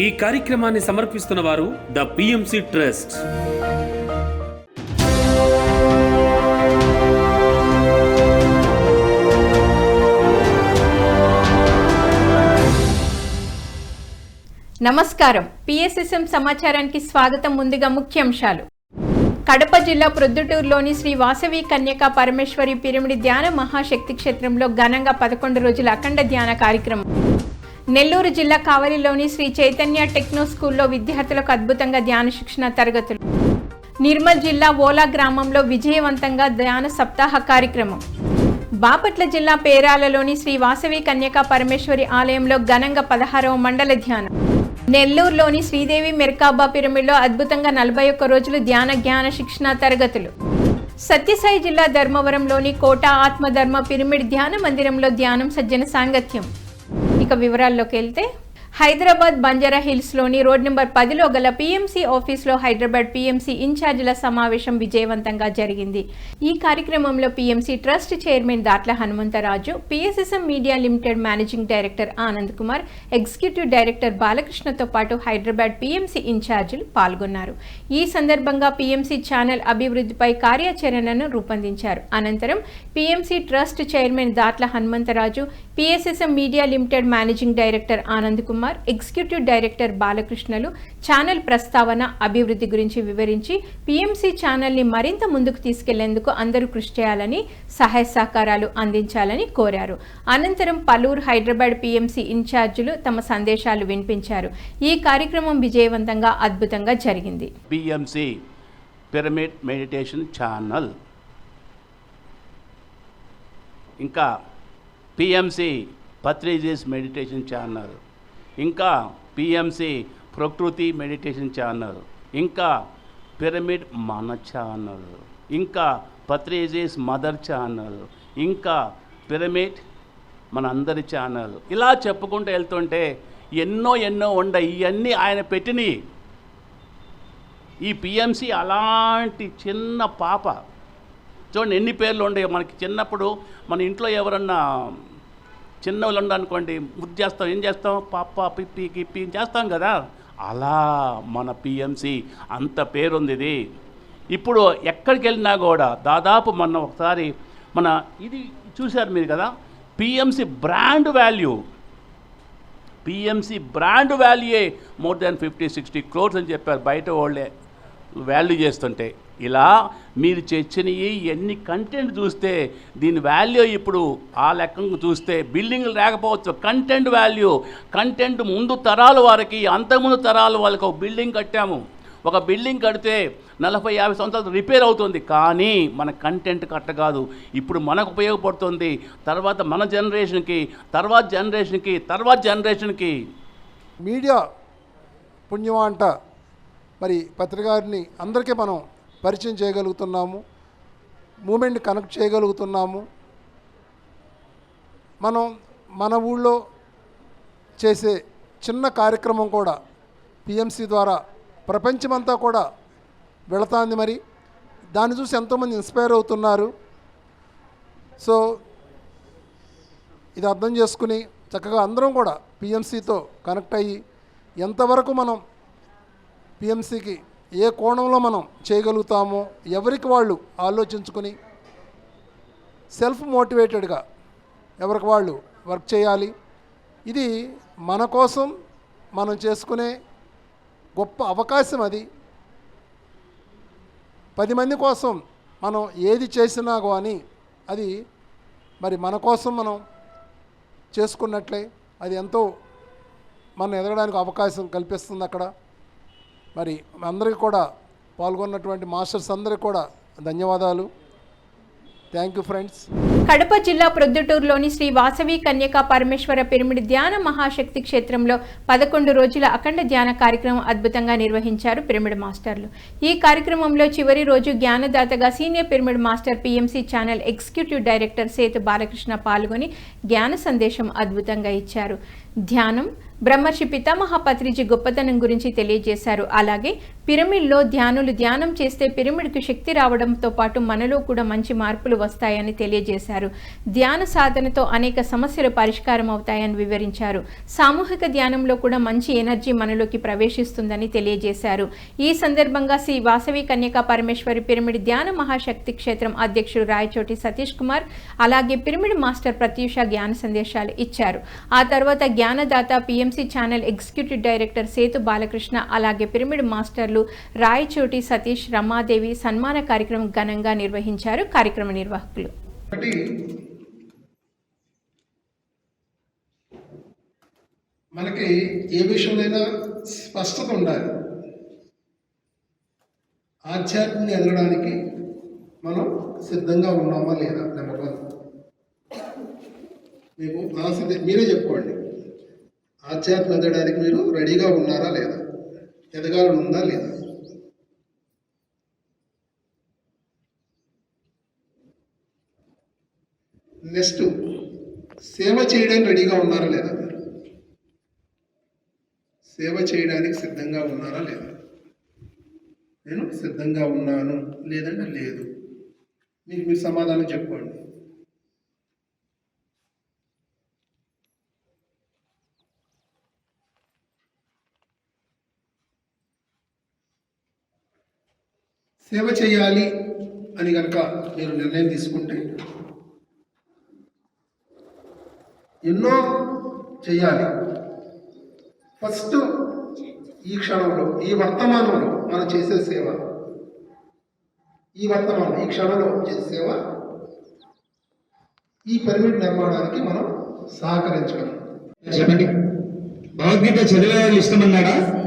ఈ కార్యక్రమాన్ని సమర్పిస్తున్న వారు ద పిఎంసి ట్రస్ట్. నమస్కారం. పిఎస్ఎస్ఎం సమాచారానికి స్వాగతం ముందుగా ముఖ్యాంశాలు. కడప జిల్లా ప్రొద్దుటూరులోని శ్రీ వాసవి కన్యకా పరమేశ్వరి పిరమిడి ధ్యాన మహాశక్తి క్షేత్రంలో ఘనంగా పదకొండు రోజుల అఖండ ధ్యాన కార్యక్రమం నెల్లూరు జిల్లా కావలిలోని శ్రీ చైతన్య టెక్నో స్కూల్లో విద్యార్థులకు అద్భుతంగా ధ్యాన శిక్షణ తరగతులు. నిర్మల్ జిల్లా ఓలా గ్రామంలో విజయవంతంగా ధ్యాన సప్తాహ కార్యక్రమం. బాపట్ల జిల్లా పేరాలలోని శ్రీ వాసవి కన్యకా పరమేశ్వరి ఆలయంలో ఘనంగా పదహారవ మండల ధ్యానం. నెల్లూరులోని శ్రీదేవి మెర్కాబా పిరమిడ్లో అద్భుతంగా నలభై ఒక్క రోజులు ధ్యాన జ్ఞాన శిక్షణ తరగతులు. సత్యసాయి జిల్లా ధర్మవరంలోని కోట ఆత్మధర్మ పిరమిడ్ ధ్యాన మందిరంలో ధ్యానం సజ్జన సాంగత్యం. ఇక వివరాల్లోకి వెళ్తే Hyderabad Banjara హిల్స్లోని రోడ్ నెంబర్ పదిలో గల పీఎంసీ ఆఫీస్లో హైదరాబాద్ పీఎంసీ ఇన్ఛార్జీల సమావేశం విజయవంతంగా జరిగింది. ఈ కార్యక్రమంలో PMC trust chairman Datla Hanumantharaju PSSM media limited managing director Anand Kumar executive director బాలకృష్ణతో పాటు హైదరాబాద్ పీఎంసీ ఇన్ఛార్జీలు పాల్గొన్నారు. ఈ సందర్భంగా పిఎంసి ఛానల్ అభివృద్ధిపై కార్యాచరణను రూపొందించారు. అనంతరం PMC trust chairman Datla Hanumantharaju PSSM media limited managing director Anand Kumar executive director బాలకృష్ణలు channel ప్రస్తావన అభివృద్ధి గురించి వివరించి పిఎంసి ఛానల్ని మరింత ముందుకు తీసుకెళ్ళేందుకు అందరూ కృషి చేయాలని సహాయ సహకారాలు అందించాలని కోరారు. అనంతరం పలువురు హైదరాబాద్ పిఎంసి ఇన్ఛార్జీలు తమ సందేశాలు వినిపించారు. ఈ కార్యక్రమం విజయవంతంగా అద్భుతంగా జరిగింది. PMC pyramid meditation channel. ఇంకా పిఎంసి పత్రిజీస్ మెడిటేషన్ ఛానల్. ఇంకా పిఎంసి ప్రకృతి మెడిటేషన్ ఛానల్ ఇంకా పిరమిడ్ మన ఛానల్ ఇంకా పత్రిజీస్ మదర్ ఛానల్ ఇంకా పిరమిడ్ మన అందరి ఛానల్. ఇలా చెప్పుకుంటూ వెళ్తుంటే ఎన్నో ఎన్నో ఉండయి ఇవన్నీ ఆయన పెట్టినవి ఈ పిఎంసి అలాంటి చిన్న పాప. చూడండి ఎన్ని పేర్లు ఉండేవి మనకి. చిన్నప్పుడు మన ఇంట్లో ఎవరన్నా చిన్నవాళ్ళు ఉండనుకోండి ముద్దు చేస్తాం ఏం చేస్తాం? పాప పిప్పి గిప్పి చేస్తాం కదా? అలా మన పిఎంసి అంత పేరుంది ఇది. ఇప్పుడు ఎక్కడికి వెళ్ళినా కూడా దాదాపు మొన్న ఒకసారి మన ఇది చూశారు మీరు కదా? PMC brand value. PMC brand వాల్యూయే more than fifty sixty crores అని చెప్పారు బయట వాళ్ళే వాల్యూ చేస్తుంటే. ఇలా మీరు తెచ్చినవి ఎన్ని కంటెంట్ చూస్తే దీని వాల్యూ ఇప్పుడు ఆ లెక్కకు చూస్తే బిల్డింగ్లు లేకపోవచ్చు కంటెంట్ వాల్యూ కంటెంట్ ముందు తరాల వారికి అంతకుముందు తరాల వాళ్ళకి ఒక బిల్డింగ్ కట్టాము. ఒక బిల్డింగ్ కడితే నలభై యాభై సంవత్సరాలు రిపేర్ అవుతుంది. కానీ మన కంటెంట్ కట్ట కాదు ఇప్పుడు మనకు ఉపయోగపడుతుంది. తర్వాత మన జనరేషన్కి తర్వాత జనరేషన్కి తర్వాత జనరేషన్కి మీడియా పుణ్యమా అంట మరి పత్రికారిని అందరికీ మనం పరిచయం చేయగలుగుతున్నాము మూమెంట్ కనెక్ట్ చేయగలుగుతున్నాము. మనం మన ఊళ్ళో చేసే చిన్న కార్యక్రమం కూడా పిఎంసి ద్వారా ప్రపంచమంతా కూడా వెళతాంది మరి. దాన్ని చూసి ఎంతోమంది ఇన్స్పైర్ అవుతున్నారు. సో ఇది అర్థం చేసుకుని చక్కగా అందరం కూడా పిఎంసితో కనెక్ట్ అయ్యి ఎంతవరకు మనం పిఎంసికి ఏ కోణంలో మనం చేయగలుగుతామో ఎవరికి వాళ్ళు ఆలోచించుకొని సెల్ఫ్ మోటివేటెడ్గా ఎవరికి వాళ్ళు వర్క్ చేయాలి? ఇది మన కోసం మనం చేసుకునే గొప్ప అవకాశం అది. పది మంది కోసం మనం ఏది చేసినా కానీ అది మరి మన కోసం మనం చేసుకున్నట్లే. అది ఎంతో మనం ఎదగడానికి అవకాశం కల్పిస్తుంది అక్కడ. మరి అందరికీ కూడా పాల్గొన్నటువంటి మాస్టర్స్ అందరికీ కూడా ధన్యవాదాలు. థ్యాంక్ యూ ఫ్రెండ్స్ కడప జిల్లా ప్రొద్దుటూరులోని శ్రీ వాసవి కన్యకా పరమేశ్వర పిరమిడి ధ్యాన మహాశక్తి క్షేత్రంలో పదకొండు రోజుల అఖండ ధ్యాన కార్యక్రమం అద్భుతంగా నిర్వహించారు పిరమిడ్ మాస్టర్లు. ఈ కార్యక్రమంలో చివరి రోజు జ్ఞానదాతగా senior pyramid master PMC channel executive director Sethu Balakrishna పాల్గొని జ్ఞాన సందేశం అద్భుతంగా ఇచ్చారు. ధ్యానం బ్రహ్మర్షి పితామహ పత్రిజీ గొప్పతనం గురించి తెలియజేశారు. అలాగే పిరమిడ్లో ధ్యానులు ధ్యానం చేస్తే పిరమిడ్కు శక్తి రావడంతో పాటు మనలో కూడా మంచి మార్పులు వస్తాయని తెలియజేశారు. ధ్యాన సాధనతో అనేక సమస్యలు పరిష్కారం అవుతాయని వివరించారు. సామూహిక ధ్యానంలో కూడా మంచి ఎనర్జీ మనలోకి ప్రవేశిస్తుందని తెలియజేశారు. ఈ సందర్భంగా శ్రీ వాసవి కన్యకా పరమేశ్వరి పిరమిడ్ ధ్యాన మహాశక్తి క్షేత్రం అధ్యక్షుడు రాయచోటి సతీష్ కుమార్ అలాగే పిరమిడ్ మాస్టర్ ప్రత్యూష జ్ఞాన సందేశాలు ఇచ్చారు. ఆ తర్వాత జ్ఞానదాత PMC channel executive director Sethu Balakrishna అలాగే పిరమిడ్ మాస్టర్లు రాయచోటి సతీష్ రమాదేవి సన్మాన కార్యక్రమం ఘనంగా నిర్వహించారు కార్యక్రమ నిర్వాహకులు. మనకి ఏ విషయంలో స్పష్టత ఉండాలి. ఆధ్యాత్మిక ఎదగడానికి మనం సిద్ధంగా ఉన్నామా లేదా నెంబర్ వన్ మీకు మనసు మీరే చెప్పుకోండి. ఆధ్యాత్మిక ఎదగడానికి మీరు రెడీగా ఉన్నారా లేదా? ఎదగాలని ఉందా లేదా? నెక్స్ట్ సేవ చేయడానికి రెడీగా ఉన్నారా లేదా? మీరు సేవ చేయడానికి సిద్ధంగా ఉన్నారా లేదా? నేను సిద్ధంగా ఉన్నాను లేదంటే లేదు. మీకు మీరు సమాధానం చెప్పుకోండి. సేవ చేయాలి అని కనుక మీరు నిర్ణయం తీసుకుంటే ఎన్నో చేయాలి. ఫస్ట్ ఈ క్షణంలో ఈ వర్తమానంలో మనం చేసే సేవ. ఈ వర్తమానం ఈ క్షణంలో చేసే సేవ. ఈ పరిమిట్ నిర్మాణానికి మనం సహకరించగలం. చెప్పండి. భగవద్గీత చదివే వాళ్ళు ఇష్టమన్నాడా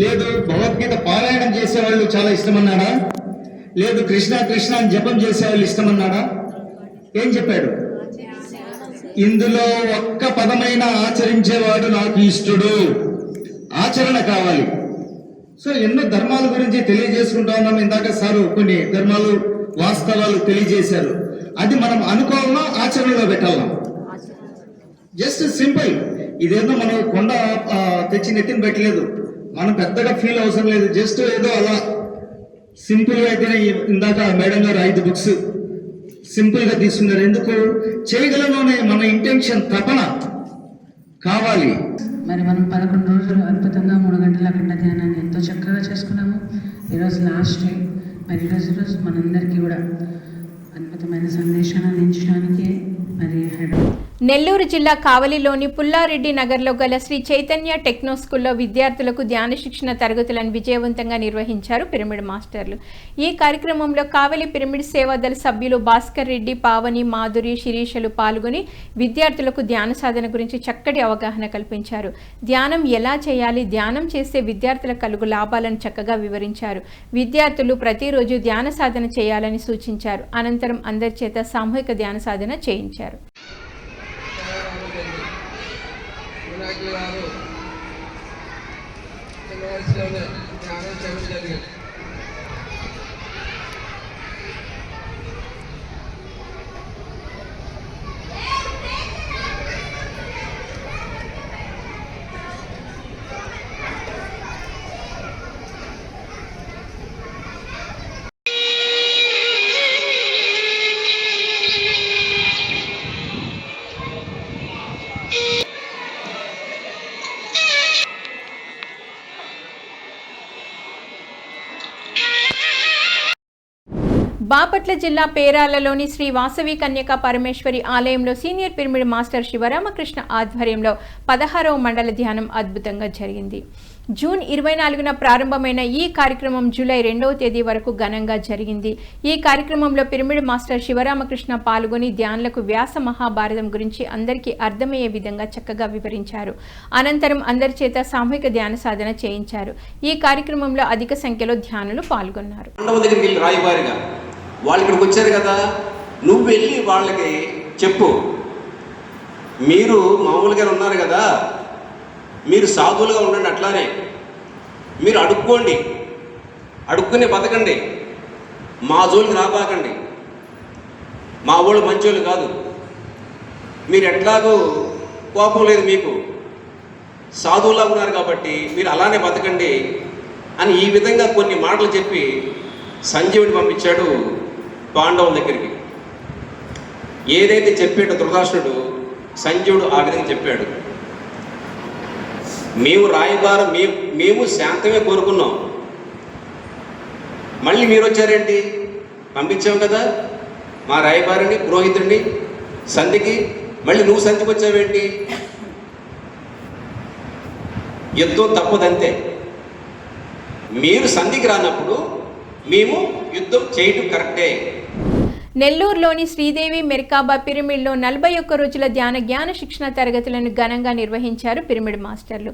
లేదు భగవద్గీత పారాయణం చేసేవాళ్ళు చాలా ఇష్టమన్నాడా? లేదు కృష్ణ కృష్ణ అని జపం చేసేవాళ్ళు ఇష్టమన్నాడా? ఏం చెప్పాడు? ఇందులో ఒక్క పదమైన ఆచరించేవాడు నాకు ఇష్టడు. ఆచరణ కావాలి. సో ఎన్నో ధర్మాల గురించి తెలియజేసుకుంటా ఉన్నాం ఇందాక సారు కొన్ని ధర్మాలు వాస్తవాలు తెలియజేశారు. అది మనం అనుకోవాలా ఆచరణలో పెట్టాలా జస్ట్ సింపుల్. ఇదేదో మనం కొండ తెచ్చి నెత్తిని పెట్టలేదు. మనం పెద్దగా ఫీల్ అవసరం లేదు. జస్ట్ ఏదో అలా సింపుల్గా అయితేనే ఇందాక మేడం గారు ఐదు బుక్స్ సింపుల్గా తీసుకున్నారు. ఎందుకు? చేయగలనునే మన ఇంటెన్షన్ తపన కావాలి. మరి మనం పదకొండు రోజులు అద్భుతంగా మూడు గంటల అఖండ ధ్యానాన్ని ఎంతో చక్కగా చేసుకున్నాము. ఈరోజు లాస్ట్ డే మరి ఈరోజు రోజు మనందరికీ కూడా అద్భుతమైన సందేశాన్ని అందించడానికి మరి హైదరాబాద్ నెల్లూరు జిల్లా కావలిలోని పుల్లారెడ్డి నగర్లో గల శ్రీ చైతన్య టెక్నో స్కూల్లో విద్యార్థులకు ధ్యాన శిక్షణ తరగతులను విజయవంతంగా నిర్వహించారు పిరమిడ్ మాస్టర్లు. ఈ కార్యక్రమంలో కావలి పిరమిడ్ సేవాదళ సభ్యులు భాస్కర్ రెడ్డి పావని మాధురి శిరీషలు పాల్గొని విద్యార్థులకు ధ్యాన సాధన గురించి చక్కటి అవగాహన కల్పించారు. ధ్యానం ఎలా చేయాలి? ధ్యానం చేస్తే విద్యార్థులకు కలుగు లాభాలను చక్కగా వివరించారు. విద్యార్థులు ప్రతిరోజు ధ్యాన సాధన చేయాలని సూచించారు. అనంతరం అందరి చేత సామూహిక ధ్యాన సాధన చేయించారు వినాయకులు గారు చిన్న బాపట్ల జిల్లా పేరాలలోని శ్రీ వాసవి కన్యకా పరమేశ్వరి ఆలయంలో సీనియర్ పిరమిడ్ మాస్టర్ శివరామకృష్ణ ఆధ్వర్యంలో పదహారవ మండల ధ్యానం అద్భుతంగా జరిగింది. జూన్ ఇరవై నాలుగున ప్రారంభమైన ఈ కార్యక్రమం జూలై రెండవ తేదీ వరకు ఘనంగా జరిగింది. ఈ కార్యక్రమంలో పిరమిడ్ మాస్టర్ శివరామకృష్ణ పాల్గొని ధ్యానులకు వ్యాస మహాభారతం గురించి అందరికీ అర్థమయ్యే విధంగా చక్కగా వివరించారు. అనంతరం అందరి చేత సామూహిక ధ్యాన సాధన చేయించారు. ఈ కార్యక్రమంలో అధిక సంఖ్యలో ధ్యానులు పాల్గొన్నారు. వాళ్ళు ఇక్కడికి వచ్చారు కదా నువ్వు వెళ్ళి వాళ్ళకి చెప్పు. మీరు మామూలుగా ఉన్నారు కదా మీరు సాధువులుగా ఉండండి అట్లానే. మీరు అడుక్కోండి అడుక్కునే బతకండి. మా జోలికి రాబాకండి. మా వాళ్ళు మంచోళ్ళు కాదు. మీరు ఎట్లాగో కోపం లేదు మీకు. సాధువులా ఉన్నారు కాబట్టి మీరు అలానే బతకండి అని ఈ విధంగా కొన్ని మాటలు చెప్పి సంజీవుని పంపించాడు పాండవుల దగ్గరికి. ఏదైతే చెప్పాడో ధృతరాష్ట్రుడు సంజయుడు ఆ విధంగా చెప్పాడు. మేము రాయబారం మేము మేము శాంతమే కోరుకున్నాం. మళ్ళీ మీరు వచ్చారేంటి పంపించాం కదా మా రాయబారిని పురోహితుడిని సంధికి. మళ్ళీ నువ్వు సంధికి వచ్చావేంటి యుద్ధం తప్పదంతే. మీరు సంధికి రానప్పుడు మేము యుద్ధం చేయటం కరెక్టే. నెల్లూరులోని శ్రీదేవి మెరికాబా పిరమిడ్లో నలభై ఒక్క రోజుల ధ్యాన జ్ఞాన శిక్షణ తరగతులను ఘనంగా నిర్వహించారు పిరమిడ్ మాస్టర్లు.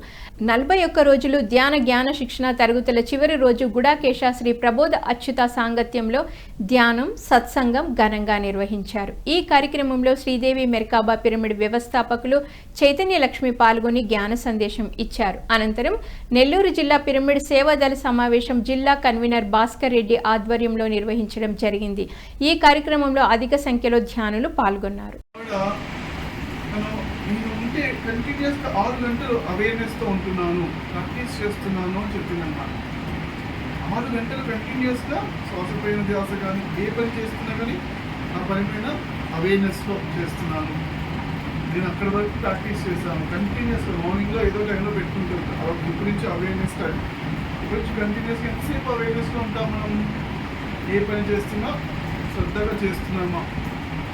నలభై ఒక్క రోజులు ధ్యాన జ్ఞాన శిక్షణ తరగతుల చివరి రోజు గుడాకేశ శ్రీ ప్రబోధ అచ్యుత సాంగత్యంలో ధ్యానం సత్సంగం ఘనంగా నిర్వహించారు. ఈ కార్యక్రమంలో శ్రీదేవి మెరికాబా పిరమిడ్ వ్యవస్థాపకులు చైతన్య లక్ష్మి పాల్గొని జ్ఞాన సందేశం ఇచ్చారు. అనంతరం నెల్లూరు జిల్లా పిరమిడ్ సేవాదళ సమావేశం జిల్లా కన్వీనర్ భాస్కర్ రెడ్డి ఆధ్వర్యంలో నిర్వహించడం జరిగింది. ఈ కార్యక్రమంలో అధిక సంఖ్యలో ధ్యానులు పాల్గొన్నారు. కూడా మనం ఉంటే కంటిన్యూస్గా ఆరు గంటలు అవేర్నెస్తో ఉంటున్నాను ప్రాక్టీస్ చేస్తున్నాను అని చెప్పిందన్నమాట ఆరు గంటలు కంటిన్యూస్గా శ్వాసపైన ధ్యాస కానీ ఏ పని చేస్తున్నా కానీ ఆ పని పైన అవేర్నెస్లో చేస్తున్నాను. నేను అక్కడ వరకు ప్రాక్టీస్ చేశాను. కంటిన్యూస్గా మార్నింగ్లో ఏదో టైంలో పెట్టుకుంటాను అలా ఇప్పుడు అవేర్నెస్ టైం ఇప్పుడు నుంచి కంటిన్యూస్గా ఎంతసేపు అవేర్నెస్లో ఉంటాం మనం? ఏ పని చేస్తున్నా శ్రద్ధగా చేస్తున్నామా?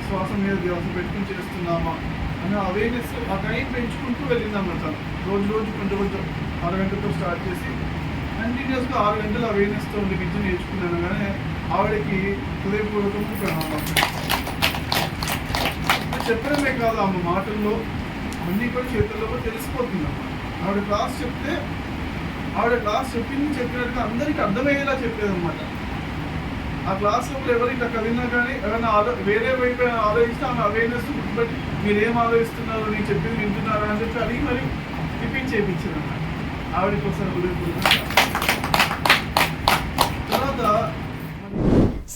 శ్వాస మీద ధ్యాస పెట్టుకుని చేస్తున్నామా? అని అవేర్నెస్ ఆ టైం పెంచుకుంటూ వెళ్ళిందన్నమాట రోజు రోజు కొంచెం కొంచెం ఆరు గంటలతో స్టార్ట్ చేసి కంటిన్యూస్గా ఆరు గంటలు అవేర్నెస్తో ఉండి విద్య నేర్చుకున్నాను. కానీ ఆవిడకి హృదయపూర్వకము ప్రణామం. చెప్పడమే కాదు ఆమె మాటల్లో అన్నీ కూడా చేతుల్లో తెలిసిపోతుంది ఆవిడ క్లాస్ చెప్తే ఆవిడ క్లాస్ చెప్పింది చెప్పినట్టుగా అందరికీ అర్థమయ్యేలా చెప్పేదన్నమాట. ఆ క్లాస్ రూమ్లో ఎవరు ఇట్లా కలిగినా కానీ ఎవరైనా ఆలో వేరే వైపు ఆలోచిస్తే ఆమె అవేర్నెస్ గుర్తుపెట్టి మీరు ఏం ఆలోచిస్తున్నారు నేను చెప్పింది వింటున్నారా అని చెప్పి అడిగి మరి టిఫిన్ చేయించింది అన్నమాట ఆవిడకి ఒకసారి తర్వాత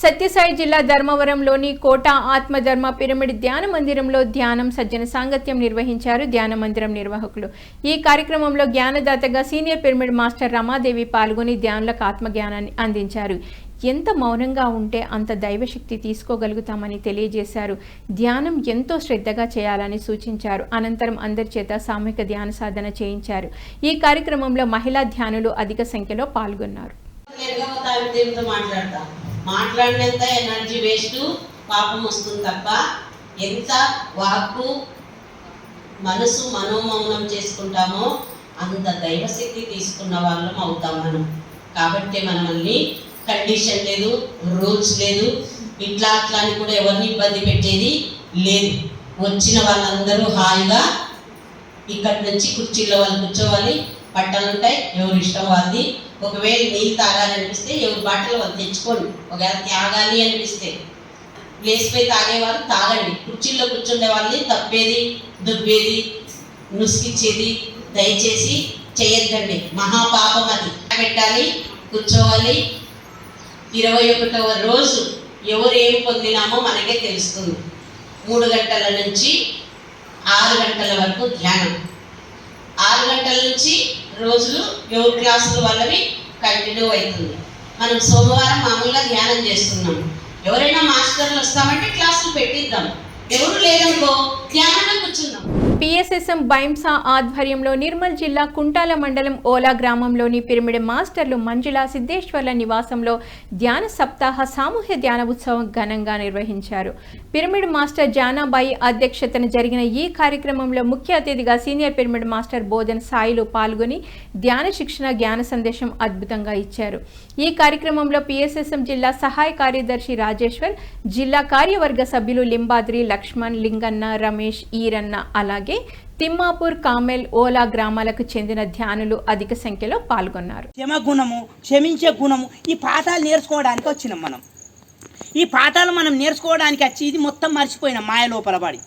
సత్యసాయి జిల్లా ధర్మవరంలోని కోట ఆత్మధర్మ పిరమిడ్ ధ్యాన మందిరంలో ధ్యానం సజ్జన సాంగత్యం నిర్వహించారు ధ్యాన మందిరం నిర్వాహకులు. ఈ కార్యక్రమంలో జ్ఞానదాతగా సీనియర్ పిరమిడ్ మాస్టర్ రమాదేవి పాల్గొని ధ్యానులకు ఆత్మజ్ఞానాన్ని అందించారు. ఎంత మౌనంగా ఉంటే అంత దైవశక్తి తీసుకోగలుగుతామని తెలియజేశారు. ధ్యానం ఎంతో శ్రద్ధగా చేయాలని సూచించారు. అనంతరం అందరి చేత సామూహిక ధ్యాన సాధన చేయించారు. ఈ కార్యక్రమంలో మహిళా ధ్యానులు అధిక సంఖ్యలో పాల్గొన్నారు. మాట్లాడినంత ఎనర్జీ వేస్ట్ పాపం వస్తుంది తప్ప ఎంత వాక్కు మనసు మనోమౌనం చేసుకుంటామో అంత దైవశక్తి తీసుకున్న వాళ్ళం అవుతాం మనం. కాబట్టి మనల్ని కండిషన్ లేదు రూల్స్ లేదు. ఇట్లా అట్లా అని కూడా ఎవరిని ఇబ్బంది పెట్టేది లేదు. వచ్చిన వాళ్ళందరూ హాయిగా ఇక్కడి నుంచి కుర్చీలో వాళ్ళు కూర్చోవాలి. బట్టలు ఉంటాయి ఎవరి ఇష్టం వాళ్ళది. ఒకవేళ నీళ్ళు తాగాలనిపిస్తే ఎవరి బట్టలు వాళ్ళు తెచ్చుకోండి ఒకవేళ తాగాలి అనిపిస్తే. లేచిపోయి తాగేవారు తాగండి. కుర్చీల్లో కూర్చుండే వాళ్ళని తప్పేది దుబ్బేది నుసికిచ్చేది దయచేసి చేయొద్దండి. మహాపాపం అది. పెట్టాలి కూర్చోవాలి. ఇరవై ఒకటవ రోజు ఎవరు ఏం పొందినామో మనకే తెలుస్తుంది. మూడు గంటల నుంచి ఆరు గంటల వరకు ధ్యానం. ఆరు గంటల నుంచి రోజులు యోగ క్లాసులు వల్లవి కంటిన్యూ అవుతుంది. మనం సోమవారం మామూలుగా ధ్యానం చేస్తున్నాం. ఎవరైనా మాస్టర్లు వస్తామంటే క్లాసులు పెట్టిద్దాం. ఎవరు లేదనుకో ధ్యానం కూర్చుందాం బైంసా ఆధ్వర్యంలో నిర్మల్ జిల్లా కుంటాల మండలం ఓలా గ్రామంలోని పిరమిడ్ మాస్టర్లు మంజుల సిద్ధేశ్వర్ల నివాసంలో ధ్యాన సప్తాహ సామూహ్య ధ్యాన ఉత్సవం ఘనంగా నిర్వహించారు. పిరమిడ్ మాస్టర్ జానాబాయి అధ్యక్షతన జరిగిన ఈ కార్యక్రమంలో ముఖ్య అతిథిగా senior pyramid master Bodhan Sailu పాల్గొని ధ్యాన శిక్షణ జ్ఞాన సందేశం అద్భుతంగా ఇచ్చారు. ఈ కార్యక్రమంలో పిఎస్ఎస్ఎం జిల్లా సహాయ కార్యదర్శి రాజేశ్వర్ జిల్లా కార్యవర్గ సభ్యులు లింబాద్రి లక్ష్మణ్ లింగన్న రమేష్ ఈరన్న అలాగే తిమ్మాపూర్ కామెల్ ఓలా గ్రామాలకు చెందిన ధ్యానులు అధిక సంఖ్యలో పాల్గొన్నారు. క్షమ గుణము క్షమించే గుణము ఈ పాఠాలు నేర్చుకోవడానికి వచ్చినాం మనం. ఈ పాఠాలు మనం నేర్చుకోవడానికి వచ్చి ఇది మొత్తం మర్చిపోయినాం మాయ లోపల పడి.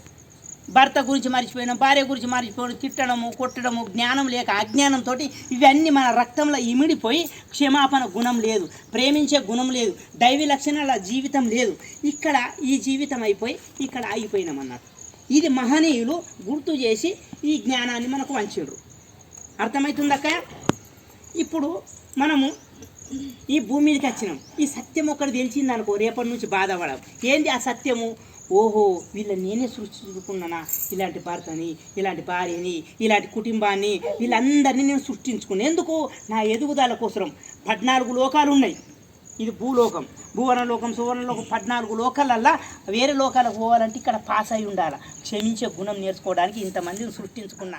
భర్త గురించి మర్చిపోయినాం భార్య గురించి మర్చిపోవడం తిట్టడము కొట్టడము జ్ఞానం లేక అజ్ఞానంతో ఇవన్నీ మన రక్తంలో ఇమిడిపోయి క్షమాపణ గుణం లేదు ప్రేమించే గుణం లేదు దైవీ లక్షణాల జీవితం లేదు. ఇక్కడ ఈ జీవితం అయిపోయి ఇక్కడ ఆగిపోయినాం అన్నట్టు ఇది మహనీయులు గుర్తు చేసి ఈ జ్ఞానాన్ని మనకు వంచారు అర్థమవుతుందక్క ఇప్పుడు మనము ఈ భూమి మీదకి వచ్చినాం. ఈ సత్యం ఒకటి తెలిసిందనుకో రేపటి నుంచి బాధపడం ఏంది ఆ సత్యము? ఓహో వీళ్ళ నేనే సృష్టించుకున్నానా? ఇలాంటి భర్తని ఇలాంటి భార్యని ఇలాంటి కుటుంబాన్ని వీళ్ళందరినీ నేను సృష్టించుకున్నాను ఎందుకు నా ఎదుగుదల కోసం పద్నాలుగు లోకాలు ఉన్నాయి ఇది భూలోకం. భువన లోకం పద్నాలుగు లోకాలల్లా వేరే లోకాలకు పోవాలంటే ఇక్కడ పాస్ అయి ఉండాలి. క్షమించే గుణం నేర్చుకోవడానికి ఇంతమందిని సృష్టించుకున్నా.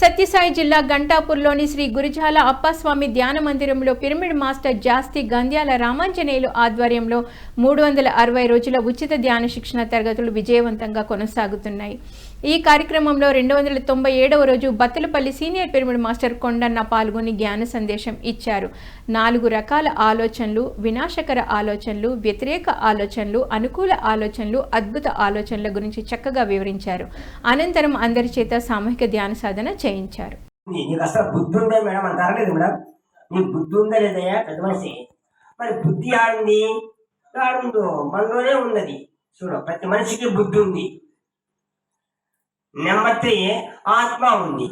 సత్యసాయి జిల్లా గంటాపూర్లోని శ్రీ గురిజాల అప్పస్వామి ధ్యాన మందిరంలో పిరమిడ్ మాస్టర్ జాస్తి గంధ్యాల రామాంజనేయులు ఆధ్వర్యంలో మూడు వందల అరవై రోజుల ఉచిత ధ్యాన శిక్షణ తరగతులు విజయవంతంగా కొనసాగుతున్నాయి. ఈ కార్యక్రమంలో రెండు వందల తొంభై ఏడవ రోజు Battalapalli senior pyramid master Kondanna పాల్గొని జ్ఞాన సందేశం ఇచ్చారు. నాలుగు రకాల ఆలోచనలు వినాశకర ఆలోచనలు వ్యతిరేక ఆలోచనలు అనుకూల ఆలోచనలు అద్భుత ఆలోచనల గురించి చక్కగా వివరించారు. అనంతరం అందరి చేత సామూహిక ధ్యాన సాధన చేయించారు. నీకు అసలు బుద్ధి ఉందా మేడం అంటారా? లేదు మేడం. నీకు బుద్ధి ఉందా లేదయ్యా? పెద్ద మనిషి. మరి బుద్ధి ఆడింది? ఆడుందో? మనలోనే ఉన్నది. చూడు ప్రతి మనిషికి బుద్ధి ఉంది. నెంబర్ త్రీ ఆత్మ ఉంది.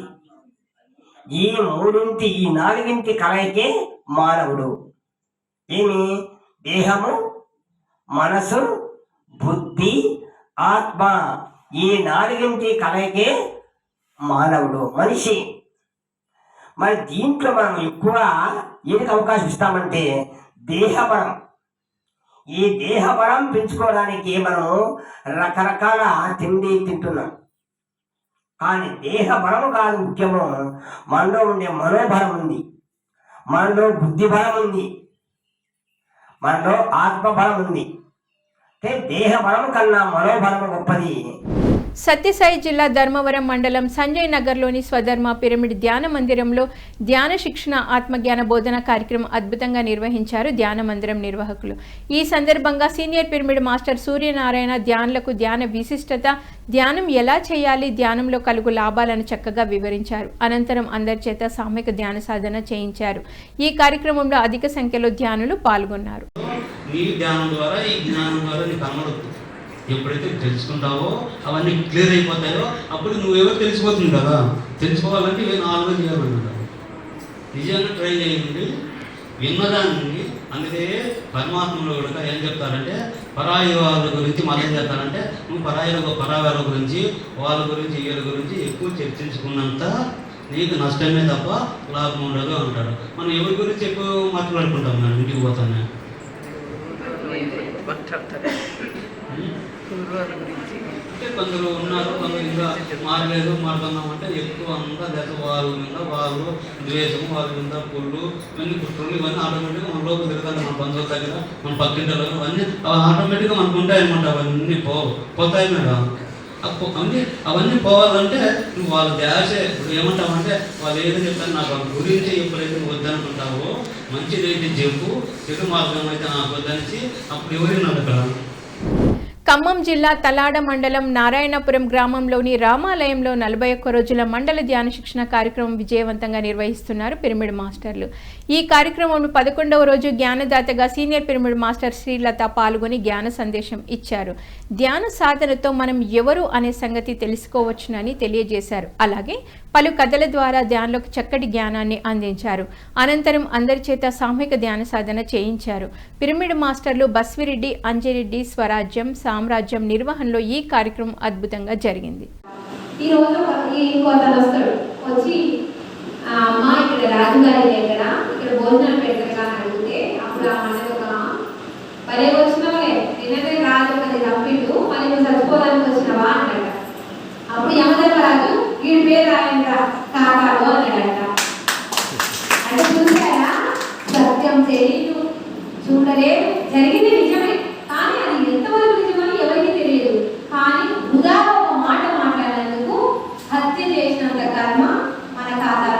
ఈ మూడింటి ఈ నాలుగింటి కలయికే మానవుడు. ఏమి? దేహము మనసు బుద్ధి ఆత్మ ఈ నాలుగింటి కలయికే మానవుడు మనిషి. మరి దీంట్లో మనం ఎక్కువ ఏదికి అవకాశం ఇస్తామంటే దేహబలం ఈ దేహబలం పెంచుకోవడానికి మనం రకరకాల తిండి తింటున్నాం. కానీ దేహ బలము కాదు ముఖ్యము. మనలో ఉండే మనోబలం ఉంది. మనలో బుద్ధి బలం ఉంది. మనలో ఆత్మబలం ఉంది. అంటే దేహ బలం కన్నా మనోబలం గొప్పది. సత్యసాయి జిల్లా ధర్మవరం మండలం సంజయ్ నగర్లోని స్వధర్మ పిరమిడ్ ధ్యాన మందిరంలో ధ్యాన శిక్షణ ఆత్మజ్ఞాన బోధన కార్యక్రమం అద్భుతంగా నిర్వహించారు ధ్యాన మందిరం నిర్వాహకులు. ఈ సందర్భంగా సీనియర్ పిరమిడ్ మాస్టర్ సూర్యనారాయణ ధ్యానులకు ధ్యాన విశిష్టత ధ్యానం ఎలా చేయాలి ధ్యానంలో కలుగు లాభాలను చక్కగా వివరించారు. అనంతరం అందరి చేత సామూహిక ధ్యాన సాధన చేయించారు. ఈ కార్యక్రమంలో అధిక సంఖ్యలో ధ్యానులు పాల్గొన్నారు. ధ్యానం ద్వారా ఈ జ్ఞానం ద్వారా నీకు ఎప్పుడైతే తెలుసుకుంటావో అవన్నీ క్లియర్ అయిపోతాయో అప్పుడు నువ్వెవరు తెలిసిపోతుంది కదా. తెలుసుకోవాలంటే నేను నాలుగు చేయాలన్నారు నిజంగా ట్రై చేయండి. విన్నదాన్ని అందుకే పరమాత్మలో కూడా ఏం చెప్తారంటే పరాయి వాళ్ళ గురించి మనం ఏం చెప్తారంటే నువ్వు పరాయి పరాయాల గురించి వాళ్ళ గురించి వీళ్ళ గురించి ఎక్కువ చర్చించుకున్నంత నీకు నష్టమే తప్ప లాభం ఉండదు అంటాడు మనం ఎవరి గురించి ఎక్కువ మాట్లాడుకుంటాం? మనం ఇంటికి పోతానే. అంటే కొందరు ఉన్నారు కొందరు ఇంకా మారలేదు మారుతున్నాం అంటే ఎక్కువ అంతా దశ వాళ్ళ మీద వాళ్ళు ద్వేషము వాళ్ళ మీద పుళ్ళు ఇవన్నీ కుట్రలు ఇవన్నీ ఆటోమేటిక్గా మన లోపల తిరగాలి మన బంధువుల దగ్గర మన పక్కింటలో అవన్నీ ఆటోమేటిక్గా మనకు ఉంటాయి అనమాట అవన్నీ పో పోతాయి మేడం అవన్నీ అవన్నీ పోవాలంటే నువ్వు వాళ్ళ ధ్యాసే ఇప్పుడు ఏమంటావంటే వాళ్ళు ఏదో చెప్తారు నాకు వాళ్ళ గురించి ఎప్పుడైతే నువ్వు వద్దనుకుంటావో మంచిదైతే చెప్పు చెడు మార్గం అయితే నాకు వద్దనిచ్చి అప్పుడు ఎవరైనా అక్కడ ఖమ్మం జిల్లా తలాడ మండలం నారాయణపురం గ్రామంలోని రామాలయంలో నలభై ఒక్క రోజుల మండల ధ్యాన శిక్షణ కార్యక్రమం విజయవంతంగా నిర్వహిస్తున్నారు పిరమిడ్ మాస్టర్లు. ఈ కార్యక్రమంలో పదకొండవ రోజు జ్ఞానదాతగా సీనియర్ పిరమిడ్ మాస్టర్ శ్రీలత పాల్గొని జ్ఞాన సందేశం ఇచ్చారు. ధ్యాన సాధనతో మనం ఎవరు అనే సంగతి తెలుసుకోవచ్చునని తెలియజేశారు. అలాగే పలు కథల ద్వారా ధ్యానంలోకి చక్కటి జ్ఞానాన్ని అందించారు. అనంతరం అందరి చేత సామూహిక ధ్యాన సాధన చేయించారు. పిరమిడ్ మాస్టర్లు బస్విరెడ్డి అంజిరెడ్డి స్వరాజ్యం సామ్రాజ్యం నిర్వహణలో ఈ కార్యక్రమం అద్భుతంగా జరిగింది. ఈ రోజు వస్తాడు. వచ్చి అమ్మ ఇక్కడ రాజుగారి దగ్గర ఇక్కడ భోజనం అడిగితే అప్పుడు ఆ మనకు ఒక భలే వచ్చినవే. నిన్ననే రాజు చంపిండు మళ్ళీ నువ్వు చచ్చిపోవడానికి వచ్చినవా అన్నాడు అప్పుడు యమధర్మరాజు వీడి పేరు కాకాడు అన్నాడట. అంటే చూసారా? సత్యం తెలియదు చూడలేదు. జరిగింది నిజమే కానీ అది ఎంతవరకు నిజమని ఎవరికి తెలియదు కానీ వృధా ఒక మాట మాట్లాడినందుకు హత్య చేసినంత కర్మ మన ఖాతాలో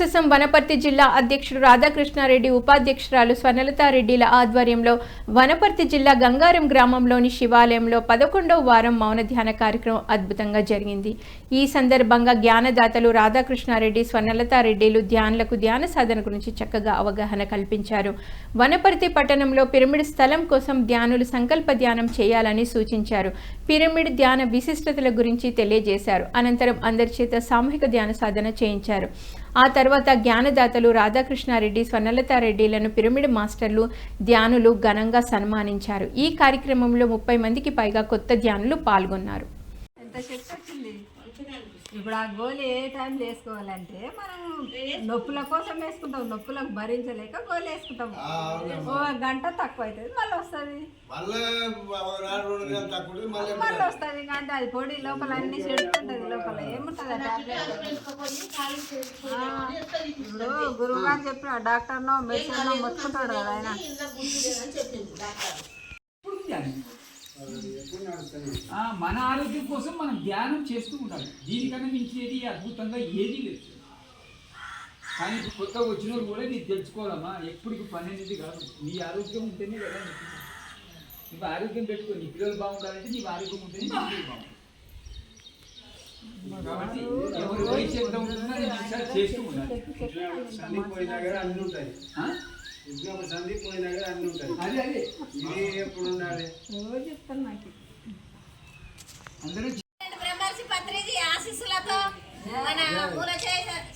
యాడ్ వనపర్తి జిల్లా అధ్యక్షుడు రాధాకృష్ణారెడ్డి ఉపాధ్యక్షురాలు స్వర్ణలతారెడ్డిల ఆధ్వర్యంలో వనపర్తి జిల్లా గంగారం గ్రామంలోని శివాలయంలో పదకొండవ వారం మౌన ధ్యాన కార్యక్రమం అద్భుతంగా జరిగింది. ఈ సందర్భంగా జ్ఞానదాతలు రాధాకృష్ణారెడ్డి స్వర్ణలతారెడ్డిలు ధ్యానులకు ధ్యాన సాధన గురించి చక్కగా అవగాహన కల్పించారు. వనపర్తి పట్టణంలో పిరమిడ్ స్థలం కోసం ధ్యానులు సంకల్ప ధ్యానం చేయాలని సూచించారు. పిరమిడ్ ధ్యాన విశిష్టతల గురించి తెలియజేశారు. అనంతరం అందరి చేత సామూహిక ధ్యాన సాధన చేయించారు. ఆ తర్వాత జ్ఞానదాతలు రాధాకృష్ణారెడ్డి స్వర్ణలతారెడ్డిలను పిరమిడ్ మాస్టర్లు ధ్యానులు ఘనంగా సన్మానించారు. ఈ కార్యక్రమంలో ముప్పై మందికి పైగా కొత్త ధ్యానులు పాల్గొన్నారు. ఎంత ఇప్పుడు ఆ గోళీ ఏ టైం వేసుకోవాలంటే మనం నొప్పుల కోసం వేసుకుంటాం. నొప్పులకు భరించలేక గోళీ వేసుకుంటాం. ఓ గంట తక్కువ అవుతుంది. మళ్ళీ వస్తుంది. మళ్ళీ వస్తుంది. ఇంకా అంటే అది పొడి లోపల అన్ని చెడుతుంటది. లోపల ఏముంటుంది ఇప్పుడు గురువు గారు చెప్పిన డాక్టర్నో మెడిసిన్ మొత్తుకుంటాడు కదా ఆయన. మన ఆరోగ్యం కోసం మనం ధ్యానం చేస్తూ ఉండాలి. దీనికన్నా మించేది అద్భుతంగా ఏదీ లేదు. కానీ ఇప్పుడు కొత్తగా వచ్చిన వాళ్ళు కూడా నీకు తెలుసుకోవాలమ్మా. ఎప్పటికి పని అనేది కాదు. నీ ఆరోగ్యం ఉంటేనే కదా నీకు. ఆరోగ్యం పెట్టుకో. నీ పిల్లలు బాగుండాలంటే నీ ఆరోగ్యం ఉంటేనే పిల్లలు బాగుంటారు కాబట్టి ఎవరి వయసు ఎంత ఉంటుందో ఒకసారి చేస్తూ ఉండాలి. ఆ? అదే అదే. రోజు చెప్తాను నాకు? అందరూ బ్రహ్మర్షి పత్రిజీ ఆశీస్సులతో మన మూల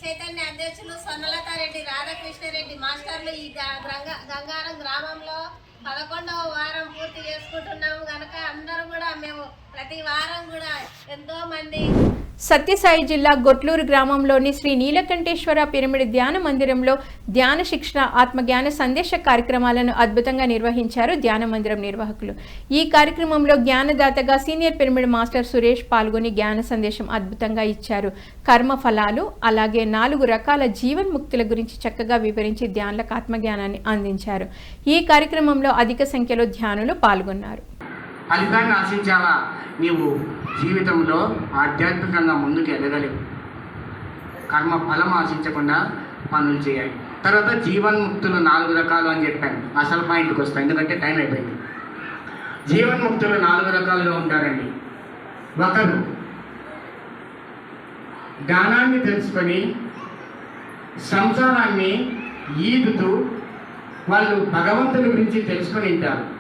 చైతన్య అధ్యక్షులు స్వర్ణలతారెడ్డి రాధాకృష్ణారెడ్డి మాస్టర్లు ఈ గ- గంగ- గంగారం గ్రామంలో పదకొండవ వారం పూర్తి చేసుకుంటున్నాము. కనుక అందరూ కూడా మేము ప్రతి వారం కూడా ఎంతో మంది సత్యసాయి జిల్లా గొట్లూరు గ్రామంలోని శ్రీ నీలకంఠేశ్వర పిరమిడ్ ధ్యాన మందిరంలో ధ్యాన శిక్షణ ఆత్మజ్ఞాన సందేశ కార్యక్రమాలను అద్భుతంగా నిర్వహించారు ధ్యాన మందిరం నిర్వాహకులు. ఈ కార్యక్రమంలో జ్ఞానదాతగా సీనియర్ పిరమిడ్ మాస్టర్ సురేష్ పాల్గొని జ్ఞాన సందేశం అద్భుతంగా ఇచ్చారు. కర్మ ఫలాలు అలాగే నాలుగు రకాల జీవన్ముక్తుల గురించి చక్కగా వివరించి ధ్యానులకు ఆత్మజ్ఞానాన్ని అందించారు. ఈ కార్యక్రమంలో అధిక సంఖ్యలో ధ్యానులు పాల్గొన్నారు. ఫలితాన్ని ఆశించాలా? నీవు జీవితంలో ఆధ్యాత్మికంగా ముందుకు ఎదగలేవు కర్మ ఫలం ఆశించకుండా పనులు చేయాలి. తర్వాత జీవన్ముక్తులు నాలుగు రకాలు అని చెప్పాను. అసలు పాయింట్కి వస్తాను ఎందుకంటే టైం అయిపోయింది. జీవన్ముక్తులు నాలుగు రకాలుగా ఉంటారండి. ఒకరు జ్ఞానాన్ని తెలుసుకొని సంసారాన్ని ఈదుతూ వాళ్ళు భగవంతుని గురించి తెలుసుకొని ఉంటారు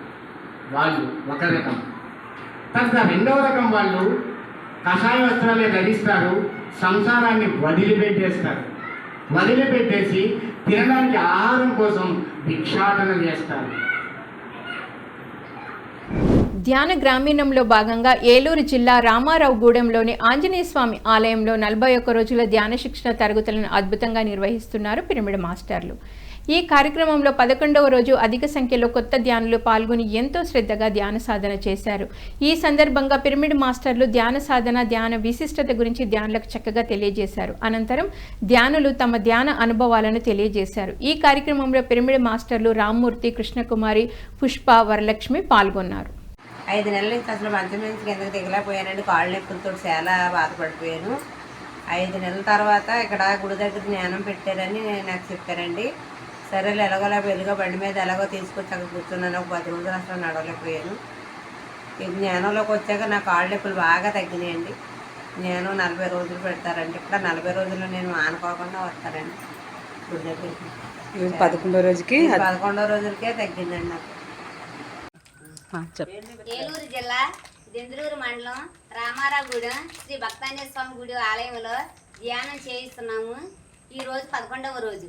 వాళ్ళు ఒక రకం. తర్వాత రెండవ రకం వాళ్ళు కషాయ వస్త్రాలే ధరిస్తారు సంసారాన్ని వదిలిపెట్టేస్తారు. వదిలిపెట్టేసి తినడానికి ఆహారం కోసం భిక్షాటన చేస్తారు. ధ్యాన గ్రామీణంలో భాగంగా ఏలూరు జిల్లా రామారావుగూడెంలోని ఆంజనేయస్వామి ఆలయంలో నలభై ఒక్క రోజుల ధ్యాన శిక్షణ తరగతులను అద్భుతంగా నిర్వహిస్తున్నారు పిరమిడ్ మాస్టర్లు. ఈ కార్యక్రమంలో పదకొండవ రోజు అధిక సంఖ్యలో కొత్త ధ్యానులు పాల్గొని ఎంతో శ్రద్ధగా ధ్యాన సాధన చేశారు. ఈ సందర్భంగా పిరమిడ్ మాస్టర్లు ధ్యాన సాధన ధ్యాన విశిష్టత గురించి ధ్యానులకు చక్కగా తెలియజేశారు. అనంతరం ధ్యానులు తమ ధ్యాన అనుభవాలను తెలియజేశారు. ఈ కార్యక్రమంలో పిరమిడ్ మాస్టర్లు రామ్మూర్తి కృష్ణకుమారి పుష్ప వరలక్ష్మి పాల్గొన్నారు. ఐదు నెలల నుంచి అసలు మంచం నుంచి కిందకి దిగలేకపోయానండి. కాళ్ళు నొప్పులతో చాలా బాధపడిపోయాను. ఐదు నెలల తర్వాత ఇక్కడ గుడి దగ్గర జ్ఞానం పెట్టారని నాకు చెప్పారండి. సరేలే ఎలాగోలా వెలుగా బండి మీద ఎలాగో తీసుకొచ్చి అక్కడ కూర్చున్నాను. ఒక పది రోజులు అసలు నడవలేకపోయాను. ఈ జ్ఞానంలోకి వచ్చాక నా కాళ్ళు నొప్పులు బాగా తగ్గినాయండి. జ్ఞానం నలభై రోజులు పెడతారండి. ఇక్కడ నలభై రోజులు నేను మానుకోకుండా గుడి దగ్గరికి పదకొండో రోజుకి పదకొండో రోజులకే తగ్గిందండి నాకు. ఏలూరు జిల్లా దెందులూరు మండలం రామారావుగూడెం శ్రీ భక్తాంజనేయ స్వామి గుడి ఆలయంలో ధ్యానం చేయిస్తున్నాము. ఈ రోజు పదకొండవ రోజు.